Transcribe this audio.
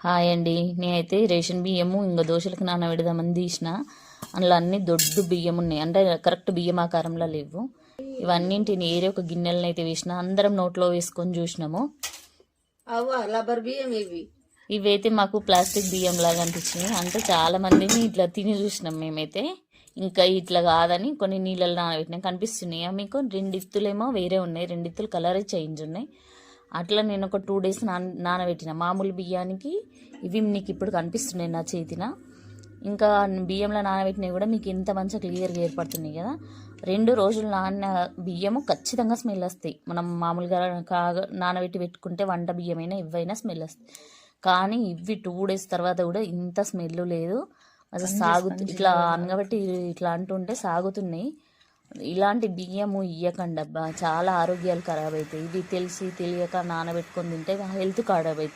Hi అండి. నేనైతే ration బియ్యము ఇంకా దోశలకు నానబెడదామని తీసిన. అందులో అన్ని దొడ్డు బియ్యం ఉన్నాయి అంటే కరెక్ట్ బియ్యం ఆకారంలో లేవు. ఇవన్నింటిని ఏరే ఒక గిన్నెలను అయితే వేసిన. అందరం నోట్లో వేసుకొని చూసినాము. అవ్వ రబ్బర్ బియ్యం ఇవి. ఇవైతే మాకు ప్లాస్టిక్ బియ్యం లాగా అనిపించినాయి. అంటే చాలా మందిని ఇట్లా తిని చూసినాం మేమైతే. ఇంకా ఇట్లా కాదని కొన్ని నీళ్ళలో నానబెట్టినాం. కనిపిస్తున్నాయా మీకు? రెండిత్తులేమో వేరే ఉన్నాయి. రెండిత్తులు కలర్ చేంజ్ ఉన్నాయి. అట్లా నేను ఒక టూ డేస్ నాన నానబెట్టిన. మామూలు బియ్యానికి ఇవి నీకు ఇప్పుడు కనిపిస్తున్నాయి నా చేతిన. ఇంకా బియ్యంలో నానబెట్టినవి కూడా మీకు ఇంత మంచిగా క్లియర్గా ఏర్పడుతున్నాయి కదా. రెండు రోజులు నాన్న బియ్యము ఖచ్చితంగా స్మెల్ వస్తాయి. మనం మామూలుగా కాగా నానబెట్టి పెట్టుకుంటే వంట బియ్యమైనా ఇవైనా స్మెల్ వస్తాయి. కానీ ఇవి టూ డేస్ తర్వాత కూడా ఇంత స్మెల్ లేదు. అసలు సాగుతు ఇట్లా అనగబట్టి ఇట్లా అంటుంటే సాగుతున్నాయి. ఇలాంటి బియ్యము ఇయ్యకండి అబ్బా చాలా ఆరోగ్యాలు ఖరాబ్ అవుతాయి ఇది తెలిసి తెలియక నానబెట్టుకొని తింటే హెల్త్ ఖరాబ్ అవుతుంది